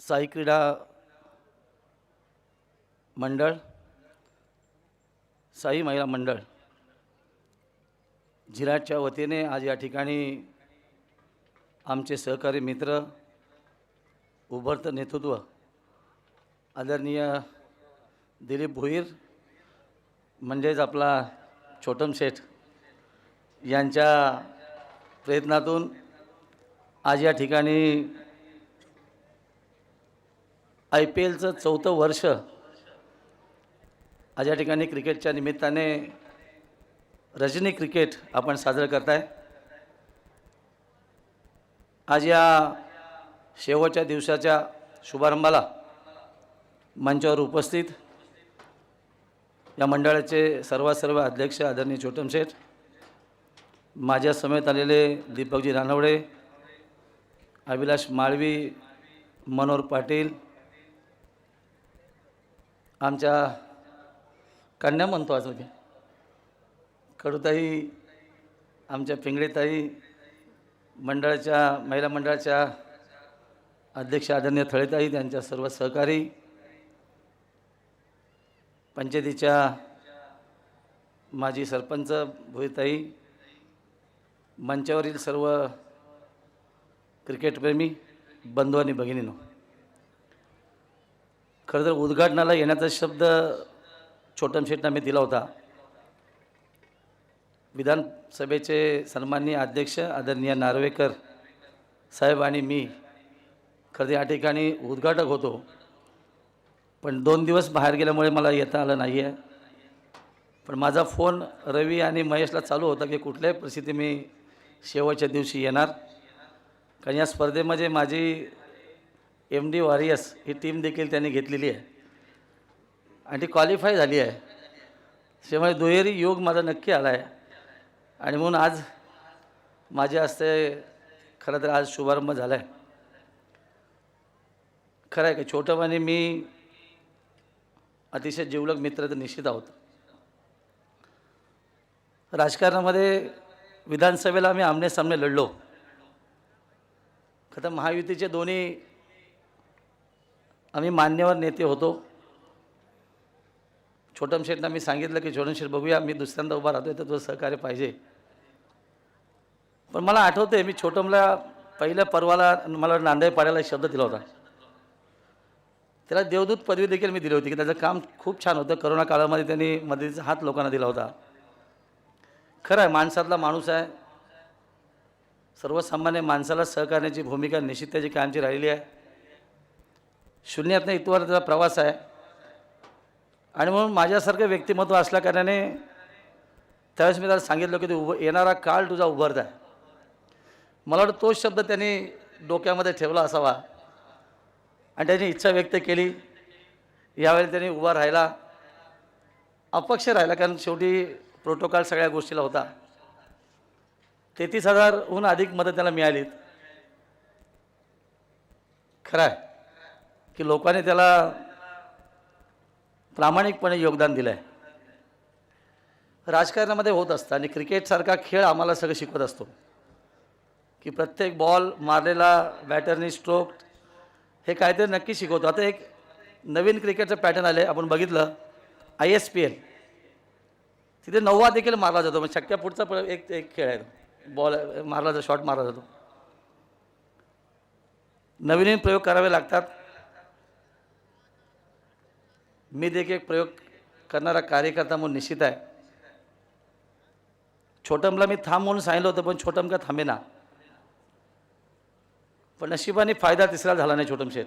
साई क्रीडा मंडळ साई महिला मंडळ झिराटच्या वतीने आज या ठिकाणी आमचे सहकारी मित्र उभरतं नेतृत्व आदरणीय दिलीप भोईर म्हणजेच आपला छोटम शेठ यांच्या प्रयत्नातून आज या ठिकाणी आय पी एलचं चौथं वर्ष आज या ठिकाणी क्रिकेटच्या निमित्ताने रजनी क्रिकेट आपण साजरं करताय. आज या शेवटच्या दिवसाच्या शुभारंभाला मंचावर उपस्थित या मंडळाचे सर्वात सर्व अध्यक्ष आदरणीय छोटम शेठ माझ्या समेत आलेले दीपकजी रानवडे अभिलाष माळवी मनोहर पाटील आमच्या कन्या म्हणतो आज मी कडूताई आमच्या पिंगळेताई मंडळाच्या महिला मंडळाच्या अध्यक्ष आदरणीय थळेताई त्यांच्या सर्व सहकारी पंचायतीच्या माजी सरपंच भुईताई मंचावरील सर्व क्रिकेटप्रेमी बंधू आणि भगिनीनो. खरं तर उद्घाटनाला येण्याचा शब्द छोटम शेटना मी दिला होता. विधानसभेचे सन्माननीय अध्यक्ष आदरणीय नार्वेकर साहेब आणि मी खरं या ठिकाणी उद्घाटक होतो. पण दोन दिवस बाहेर गेल्यामुळे मला येता आलं नाही आहे पण माझा फोन रवी आणि महेशला चालू होता की कुठल्याही परिस्थिती मी शेवटच्या दिवशी येणार. कारण या स्पर्धेमध्ये माझी एम डी वॉरियर्स ही टीम देखील त्यांनी घेतलेली आहे. आणि ती क्वालिफाय झाली आहे. त्यामुळे दुहेरी योग माझा नक्की आला आहे. आणि म्हणून आज माझ्या हस्ते खरं तर आज शुभारंभ झाला आहे खरं आहे का छोटंपणी मी अतिशय जीवलक मित्र तर निश्चित आहोत. राजकारणामध्ये विधानसभेला आम्ही आमने सामने लढलो. खरं महायुतीचे दोन्ही आम्ही मान्यवर नेते होतो. छोटम शेठना मी सांगितलं की छोटम शेठ बघूया मी दुसऱ्यांदा उभा राहतोय तर तुझं सहकार्य पाहिजे. पण मला आठवते मी छोटमला पहिल्या पर्वाला मला नांदाई पाड्याला एक शब्द दिला होता. त्याला देवदूत पदवी देखील मी दिली होती की त्याचं काम खूप छान होतं. करोना काळामध्ये त्यांनी मदतीचा हात लोकांना दिला होता. खरं आहे माणसातला माणूस आहे. सर्वसामान्य माणसाला सहकार्याची भूमिका निश्चित त्याची कायमची राहिली आहे. शून्यातनं इथवर त्याचा प्रवास आहे. आणि म्हणून माझ्यासारखं व्यक्तिमत्व असल्या कारणाने त्यावेळेस मी त्याला सांगितलं की ते उभं येणारा काळ तुझा उभारत आहे. मला वाटतं तोच शब्द त्यांनी डोक्यामध्ये ठेवला असावा. आणि त्यांनी इच्छा व्यक्त केली. यावेळी त्यांनी उभा राहिला. अपक्ष राहिला कारण शेवटी प्रोटोकॉल सगळ्या गोष्टीला होता. तेहतीस हजारहून अधिक मदत त्याला मिळालीत. खरं आहे. की लोकांनी त्याला प्रामाणिकपणे योगदान दिलं आहे राजकारणामध्ये होत असतं आणि क्रिकेटसारखा खेळ आम्हाला सगळं शिकवत असतो. की प्रत्येक बॉल मारलेला बॅटरनी स्ट्रोक हे काहीतरी नक्की शिकवतो. आता एक नवीन क्रिकेटचं पॅटर्न आलं आहे आपण बघितलं आय एस पी एल तिथे नववा देखील मारला जातो. म्हणजे शक्य पुढचा एक एक खेळ आहे. बॉल मारला जातो शॉट मारला जातो. नवीन नवीन प्रयोग करावे लागतात. मी देखील एक प्रयोग करणारा कार्यकर्ता म्हणून निश्चित आहे. छोटमला मी थांब म्हणून सांगितलं होतं पण छोटम का थांबेना. पण नशिबाने फायदा तिसरा झाला नाही छोटम शेठ.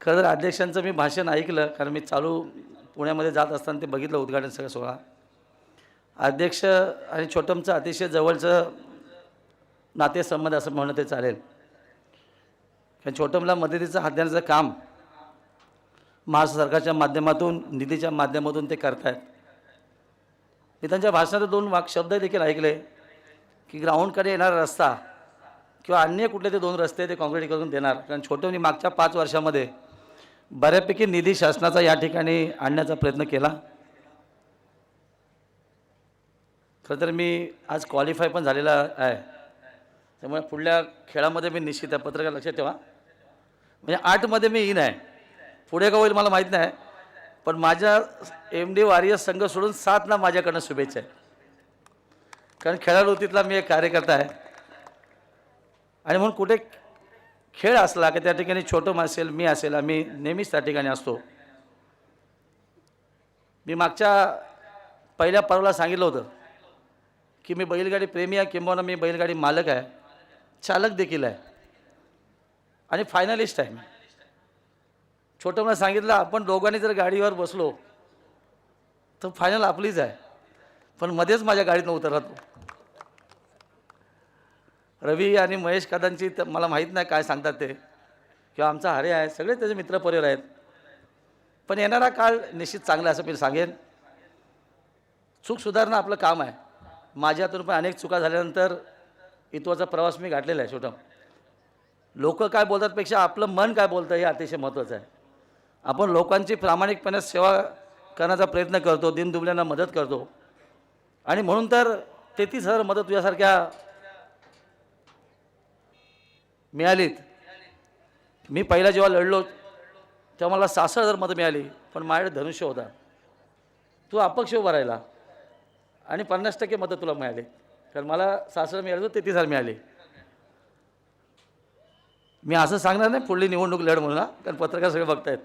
खरं तर अध्यक्षांचं मी भाषण ऐकलं कारण मी चालू पुण्यामध्ये जात असताना ते बघितलं उद्घाटन सगळं सोहळा. अध्यक्ष आणि छोटमचं अतिशय जवळचं नातेसंबंध असं म्हणणं ते चालेल. कारण छोटमला मदतीचं हात देण्याचं काम महाराष्ट्र सरकारच्या माध्यमातून निधीच्या माध्यमातून ते करतायत. मी त्यांच्या भाषणात दोन वाक शब्द देखील ऐकले की ग्राउंडकडे येणारा रस्ता किंवा अन्य कुठले ते दोन रस्ते ते काँक्रीट करून देणार. कारण छोटवनी मागच्या पाच वर्षामध्ये बऱ्यापैकी निधी शासनाचा या ठिकाणी आणण्याचा प्रयत्न केला. खरं तर मी आज क्वालिफाय पण झालेला आहे. त्यामुळे पुढल्या खेळामध्ये मी निश्चित आहे. पत्रकार लक्षात ठेवा. म्हणजे आठमध्ये मी येईन आहे. पुढे का होईल मला माहीत नाही. पण माझ्या एम डी वारियर्स संघ सोडून सातला माझ्याकडनं शुभेच्छा आहे. कारण खेळाडूतीतला मी एक कार्यकर्ता आहे. आणि म्हणून कुठे खेळ असला की त्या ठिकाणी छोटं असेल मी असेल आम्ही नेहमीच त्या ठिकाणी असतो. मी मागच्या पहिल्या पर्वाला सांगितलं होतं की मी बैलगाडी प्रेमी आहे किंबहुना मी बैलगाडी मालक आहे. चालक देखील आहे. आणि फायनलिस्ट आहे. मी छोटं मला सांगितलं आपण दोघांनी जर गाडीवर बसलो तर फायनल आपलीच आहे. पण मध्येच माझ्या गाडीतनं उतरला तो. रवी आणि महेश कदांची तर मला माहीत नाही काय सांगतात ते. किंवा आमचा हरे आहे सगळे त्याचे मित्रपरिवार आहेत. पण येणारा काळ निश्चित चांगला असं मी सांगेन. चूक सुधारणं आपलं काम आहे. माझ्यातून पण अनेक चुका झाल्यानंतर इथवाचा प्रवास मी गाठलेला आहे छोटा. लोक काय बोलतात पेक्षा आपलं मन काय बोलतं हे अतिशय महत्त्वाचं आहे. आपण लोकांची प्रामाणिकपणे सेवा करण्याचा प्रयत्न करतो दिनदुबल्यांना मदत करतो. आणि म्हणून तर तेहतीस हजार मदत तुझ्यासारख्या मिळालीत. मी पहिला जेव्हा लढलो तेव्हा मला सहासष्ट हजार मतं मिळाली पण माझ्याकडे धनुष्य होता. तू अपक्ष उभा राहिला आणि पन्नास टक्के मतं तुला मिळाली. कारण मला सहासष्ट मिळालं होतं तेहतीस हजार मिळाली. मी असं सांगणार नाही पुढली निवडणूक लढ म्हणून कारण पत्रकार सगळे बघतायत.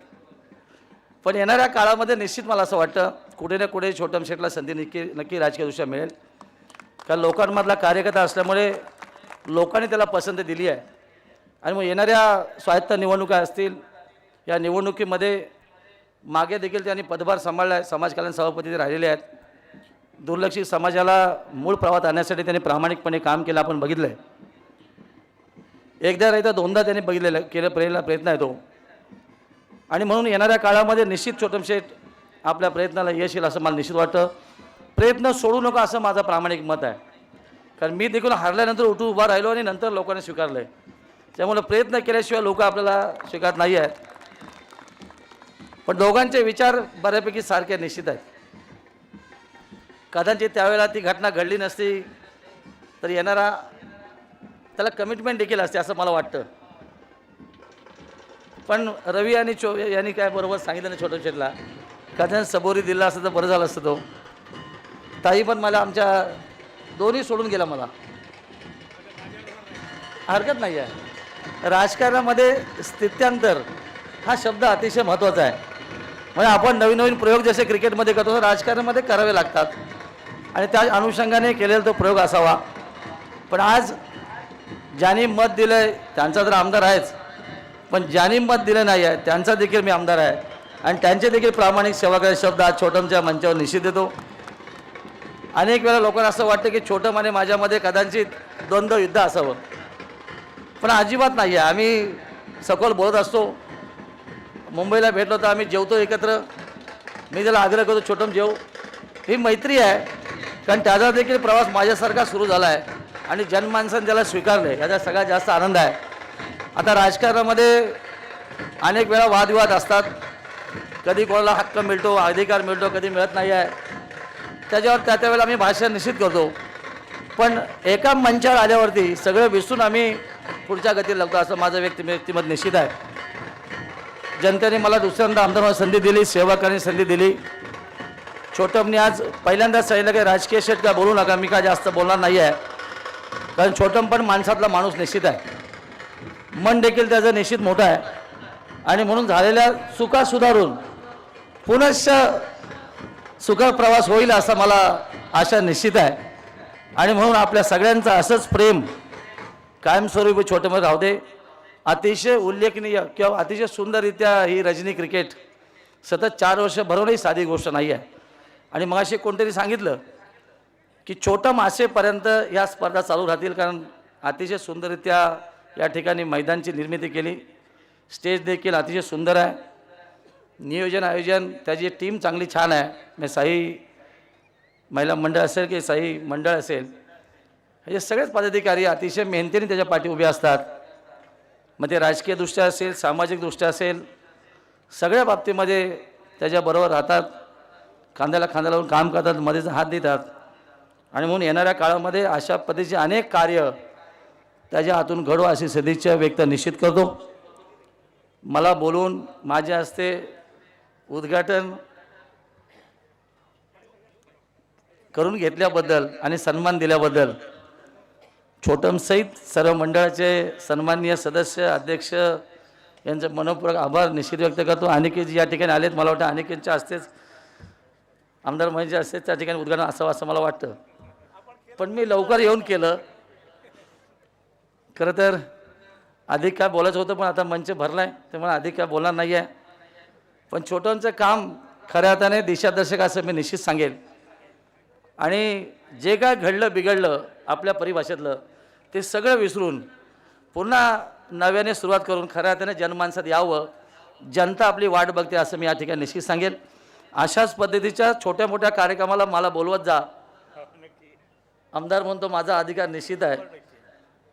पण येणाऱ्या काळामध्ये निश्चित मला असं वाटतं कुठे ना कुठे छोटम शेटला संधी नक्की नक्की राजकीयदृष्ट्या मिळेल. कारण लोकांमधला कार्यकर्ता असल्यामुळे लोकांनी त्याला पसंती दिली आहे. आणि मग येणाऱ्या स्वायत्त निवडणुका असतील या निवडणुकीमध्ये मागे देखील त्यांनी पदभार सांभाळला आहे समाजकल्याण सभापती ते राहिलेले आहेत. दुर्लक्षित समाजाला मूळ प्रवाहात आणण्यासाठी त्यांनी प्रामाणिकपणे काम केलं आपण बघितलं आहे एकदा नाही तर दोनदा त्यांनी बघितलेलं केलं प्रेरणा प्रयत्न आहे तो. आणि म्हणून येणाऱ्या काळामध्ये निश्चित छोटमशेठ आपल्या प्रयत्नाला यश येईल असं मला निश्चित वाटतं. प्रयत्न सोडू नका असं माझं प्रामाणिक मत आहे. कारण मी देखील हारल्यानंतर उठून उभा राहिलो आणि नंतर लोकांनी स्वीकारलं आहे त्यामुळे प्रयत्न केल्याशिवाय लोक आपल्याला स्वीकारत नाही आहेत पण दोघांचे विचार बऱ्यापैकी सारखे निश्चित आहेत. कदाचित त्यावेळेला ती घटना घडली नसती तर येणारा त्याला कमिटमेंट देखील असते असं मला वाटतं. पण रवी आणि चो यांनी काय बरोबर सांगितलं ना छोटं शेटला कदाचित सबोरी दिला असतं तर बरं झालं असतं तो. ताई पण मला आमच्या दोन्ही सोडून गेला मला. हरकत नाही आहे राजकारणामध्ये स्थित्यांतर हा शब्द अतिशय महत्त्वाचा आहे. म्हणजे आपण नवीन नवीन प्रयोग जसे क्रिकेटमध्ये करतो राजकारणामध्ये करावे लागतात. आणि त्या अनुषंगाने केलेला तो प्रयोग असावा. पण आज ज्यांनी मत दिलं आहे त्यांचा तर आमदार आहेच. पण ज्यांनी मत दिलं नाही आहे त्यांचा देखील मी आमदार आहे. आणि त्यांचे देखील प्रामाणिक सेवा करायचे शब्द आज छोटमच्या मंचावर निश्चित देतो. अनेक वेळा लोकांना असं वाटतं की छोटम आणि माझ्यामध्ये कदाचित द्वंद्व युद्ध असावं. पण अजिबात नाही आहे आम्ही सखोल बोलत असतो. मुंबईला भेटलो तर आम्ही जेवतो एकत्र. मी त्याला आग्रह करतो छोटम जेव. ही मैत्री आहे. कारण त्याचा देखील प्रवास माझ्यासारखा सुरू झाला आहे आणि जनमानसाने त्याला स्वीकारले याचा सगळ्यात जास्त आनंद आहे. आता राजकारणामध्ये अनेक वेळा वादविवाद असतात. कधी कोणाला हक्क मिळतो अधिकार मिळतो कधी मिळत नाही आहे. त्याच्यावर त्या त्यावेळेला आम्ही भाषा निश्चित करतो. पण एका मंचावर आल्यावरती सगळं विसरून आम्ही पुढच्या गतीला लागतो असं माझं व्यक्ती व्यक्तिमत निश्चित आहे. जनतेने मला दुसऱ्यांदा आमदार संधी दिली सेवा करण्याची संधी दिली. छोटमने आज पहिल्यांदाच सांगितलं की राजकीय शेट काय बोलू नका मी काय जास्त बोलणार नाही आहे. कारण छोटम पण माणसातला माणूस निश्चित आहे. मन देखील त्याचं निश्चित मोठं आहे. आणि म्हणून झालेल्या चुका सुधारून पुनश्च सुखद प्रवास होईल असा मला आशा निश्चित आहे. आणि म्हणून आपल्या सगळ्यांचं असंच प्रेम कायमस्वरूपी छोटेमध्ये राहू दे. अतिशय उल्लेखनीय किंवा अतिशय सुंदररित्या ही रजनी क्रिकेट सतत चार वर्ष भरवणंही साधी गोष्ट नाही आहे. आणि मगाशी कोणतरी सांगितलं की छोटं मासेपर्यंत या स्पर्धा चालू राहतील कारण अतिशय सुंदररित्या या ठिकाणी मैदानची निर्मिती केली. स्टेज देखील अतिशय सुंदर आहे. नियोजन आयोजन त्याची टीम चांगली छान आहे. म्हणजे साई महिला मंडळ असेल की साई मंडळ असेल हे सगळेच पदाधिकारी अतिशय मेहनतीने त्याच्या पाठी उभे असतात. मग ते राजकीयदृष्ट्या असेल सामाजिकदृष्ट्या असेल सगळ्या बाबतीमध्ये त्याच्याबरोबर राहतात. खांद्याला खांद्याला लावून काम करतात मध्येच हात देतात. आणि म्हणून येणाऱ्या काळामध्ये अशा पद्धतीचे अनेक कार्य त्याच्या हातून घडो अशी सदिच्छा व्यक्त निश्चित करतो. मला बोलून माझ्या हस्ते उद्घाटन करून घेतल्याबद्दल आणि सन्मान दिल्याबद्दल छोटमसहित सर्व मंडळाचे सन्माननीय सदस्य अध्यक्ष यांचे मनपूर्वक आभार निश्चित व्यक्त करतो. अनिकेत या ठिकाणी आलेत. मला वाटतं अनिकेतच्या हस्तेच आमदार म्हणजे हस्तेच त्या ठिकाणी उद्घाटन असावं असं मला वाटतं. पण मी लवकर येऊन केलं. खरं तर अधिक काय बोलायचं होतं पण आता मंच भरला आहे त्यामुळे अधिक काय बोलणार नाही आहे पण छोट्यांचं काम खऱ्या अर्थाने दिशादर्शक असं मी निश्चित सांगेल आणि जे काय घडलं बिघडलं आपल्या परिभाषेतलं ते सगळं विसरून पुन्हा नव्याने सुरुवात करून खऱ्या अर्थाने जनमानसात यावं. जनता आपली वाट बघते असं मी या ठिकाणी निश्चित सांगेल अशाच पद्धतीच्या छोट्या मोठ्या कार्यक्रमाला मला बोलवत जा. आमदार म्हणतो माझा अधिकार निश्चित आहे.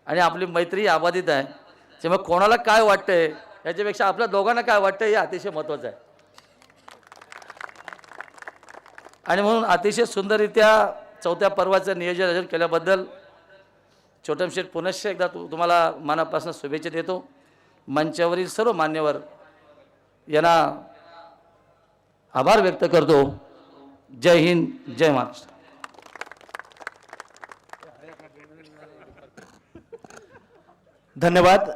आणि आपली मैत्री अबाधित आहे. त्यामुळे कोणाला काय वाटतंय याच्यापेक्षा आपल्या दोघांना काय वाटतं हे अतिशय महत्त्वाचं आहे. आणि म्हणून अतिशय सुंदररित्या चौथ्या पर्वाचं नियोजन आयोजन केल्याबद्दल छोटम पुनश्च एकदा तु तुम्हाला मनापासून शुभेच्छा देतो. मंचावरील सर्व मान्यवर यांना आभार व्यक्त करतो. जय हिंद जय महाराष्ट्र. धन्यवाद.